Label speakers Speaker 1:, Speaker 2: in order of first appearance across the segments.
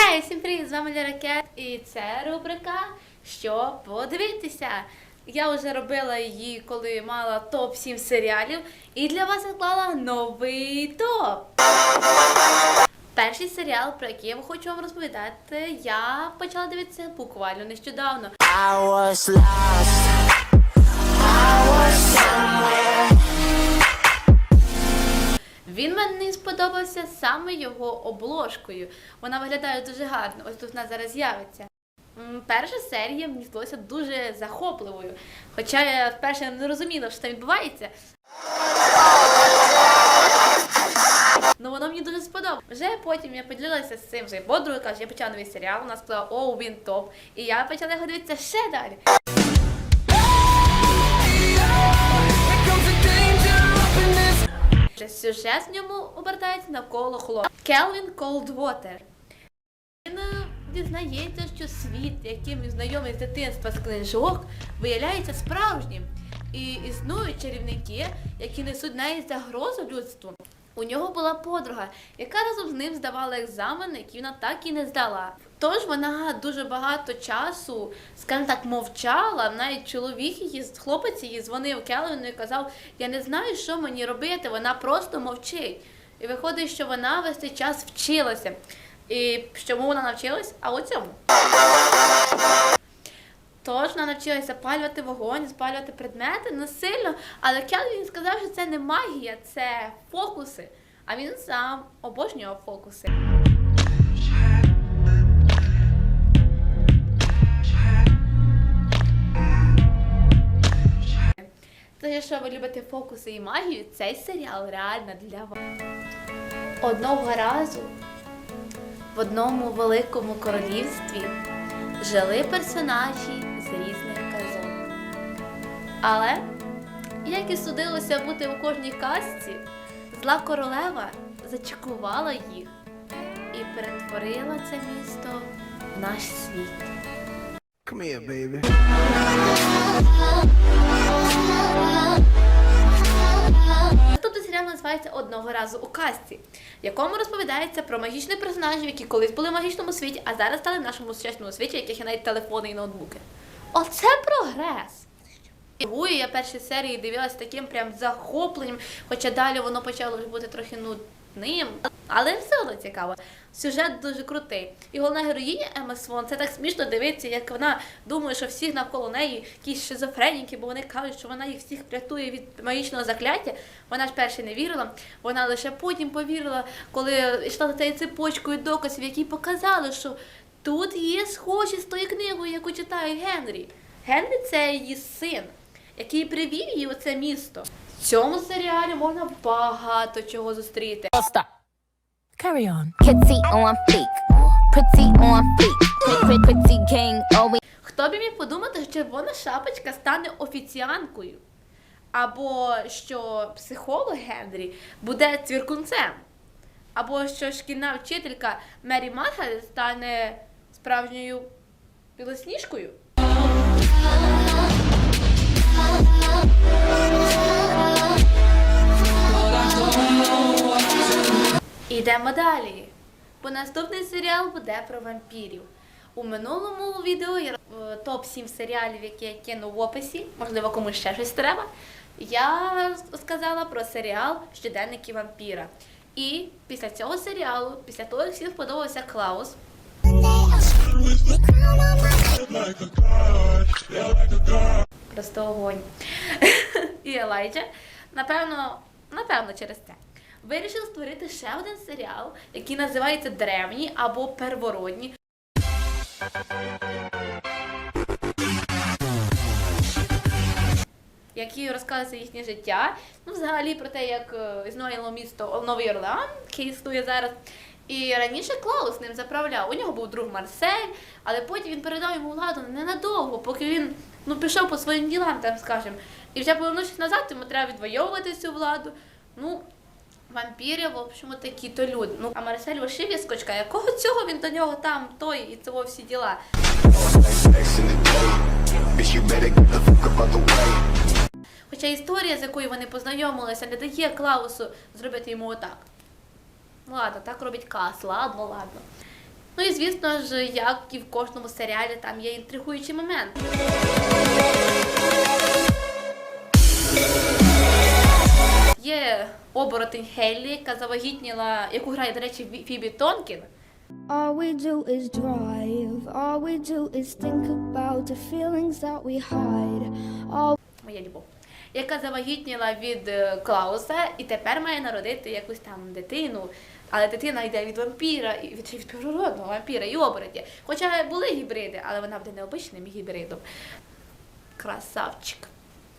Speaker 1: Хей, всім привіт! З вами Лера Кет, і це рубрика Що подивитися. Я вже робила її, коли мала топ 7 серіалів, і для вас відклала новий топ. Перший серіал, про який я хочу вам розповідати, я почала дивитися буквально нещодавно.
Speaker 2: I was lost. I was somewhere.
Speaker 1: Він мені сподобався саме його обложкою. Вона виглядає дуже гарно. Ось тут вона зараз з'явиться. Перша серія мені здалася дуже захопливою. Хоча я вперше не розуміла, що там відбувається. Ну воно мені дуже сподобалось. Вже потім я поділилася з цим вже подругою, каже, я почала новий серіал, вона сказала, о, він топ. І я почала його дивитися ще далі. Сюжет в ньому обертається навколо хлопця. Келвін Колдвотер. Він е, дізнається, що світ, яким він знайомий з дитинства з книжок, виявляється справжнім. І існують чарівники, які несуть навіть загрозу людству. У нього була подруга, яка разом з ним здавала екзамен, який вона так і не здала. Тож вона дуже багато часу, скажімо так, мовчала. Навіть чоловік її, хлопець її дзвонив Келвіну і казав: Я не знаю, що мені робити. Вона просто мовчить. І виходить, що вона весь цей час вчилася. І чому вона навчилась? А у цьому. Вона навчилася запалювати вогонь, запалювати предмети не сильно, але Келвін сказав, що це не магія, це фокуси. А він сам обожнював фокуси. Тож, якщо ви любите фокуси і магію, цей серіал реально для вас. Одного разу в одному великому королівстві жили персонажі з різних казок. Але, як і судилося бути у кожній казці, зла королева зачекувала їх і перетворила це місто в наш світ.
Speaker 3: Come here, baby.
Speaker 1: Називається Одного разу у казці, в якому розповідається про магічних персонажів, які колись були в магічному світі, а зараз стали в нашому сучасному світі, в яких є навіть телефони і ноутбуки. Оце прогрес! Дивую, я перші серії дивилася таким прям захопленням, хоча далі воно почало бути трохи нудним. Але все одно цікаво. Сюжет дуже крутий. І головна героїня Ема Свон, це так смішно дивитися, як вона думає, що всіх навколо неї якісь шизофреніки, бо вони кажуть, що вона їх всіх врятує від магічного закляття. Вона ж перше не вірила, вона лише потім повірила, коли йшла за цією цепочкою доказів, які показали, що тут є схожі з тою книгою, яку читає Генрі. Генрі це її син, який привів її у це місто. В цьому серіалі можна багато чого зустріти.
Speaker 2: Carry on.
Speaker 4: Kitty on fleek, pretty on fleek, pretty, pretty king, always.
Speaker 1: Хто б міг подумати, що червона шапочка стане офіціанкою? Або що психолог Генрі буде цвіркунцем? Або що шкільна вчителька Мері Маргет стане справжньою білосніжкою? Ідемо далі. Бо наступний серіал буде про вампірів. У минулому відео я е, топ 7 серіалів, які я кину в описі, можливо, комусь ще щось треба. Я сказала про серіал Щоденники вампіра. І після цього серіалу, після того, як всім сподобався Клаус, просто огонь. і Елайджа, напевно, напевно, через це. Вирішив створити ще один серіал, який називається Древні або Первородні. Які розказуються їхнє життя, ну взагалі про те, як е, існувало місто Новий Орлеан, яке існує зараз. І раніше Клаус ним заправляв. У нього був друг Марсель, але потім він передав йому владу ненадовго, поки він ну, пішов по своїм ділам, там скажем. І вже повернувшись назад, йому треба відвоювати цю владу. Ну, вампіри, в общем, такі то люди. Ну, а Марсель вишив скочка, якого цього він до нього там, той і цього всі діла. Хоча історія, з якою вони познайомилися, не дає Клаусу зробити йому отак. Ну ладно, так робить Кас, ладно, ладно. Ну і звісно ж, як і в кожному серіалі, там є інтригуючий момент. Є оборотень Хеллі, яка завагітніла, яку грає, до речі, Фібі Тонкін.
Speaker 5: All we do is drive. All we do is think about the feelings that we hide. All
Speaker 1: моя любов, яка завагітніла від е, Клауса і тепер має народити якусь там дитину. Але дитина йде від вампіра і від, від природного вампіра і обороті. Хоча були гібриди, але вона буде необичним гібридом. Красавчик.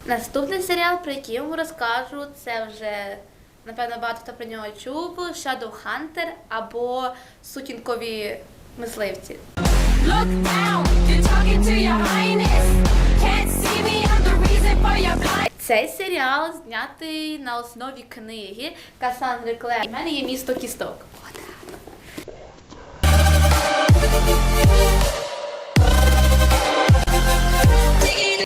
Speaker 1: Наступний серіал, про який я вам розкажу, це вже, напевно, багато хто про нього чув: Shadowhunter або Сутінкові мисливці.
Speaker 6: Look down, you're talking to your highness. Can't see me, I'm the reason for your blind.
Speaker 1: Цей серіал знятий на основі книги Касандри Клер. У мене є місто кісток. Отак.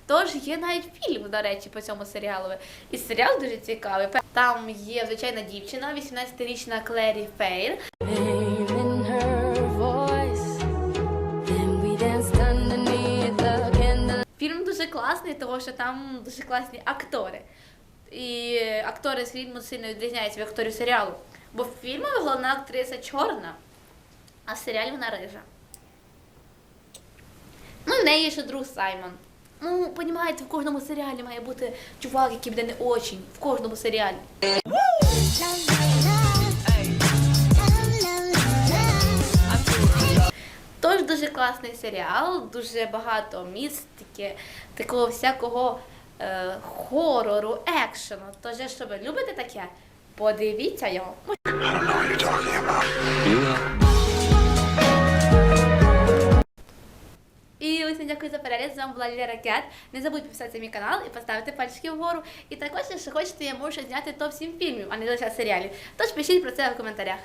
Speaker 1: Тож є навіть фільм, до речі, по цьому серіалу. І серіал дуже цікавий. Там є звичайна дівчина, 18-річна Клері Фейр. Фільм дуже класний, тому що там дуже класні актори. І актори з фільму сильно відрізняються від акторів серіалу. Бо в фільмі головна актриса чорна, а в серіалі вона рижа. Ну, в неї ще друг Саймон. Ну, понімаєте, в кожному серіалі має бути чувак, який буде не очень. В кожному серіалі. Тож дуже класний серіал, дуже багато містики, такого всякого е, хорору, екшену. Тож, якщо ви любите таке, подивіться його. Дякую за перегляд. З вами була Лілія Ракет. Не забудьте підписатися на мій канал і поставити пальчики вгору. І також, якщо хочете, я можу зняти топ 7 фільмів, а не лише серіалів. Тож пишіть про це в коментарях.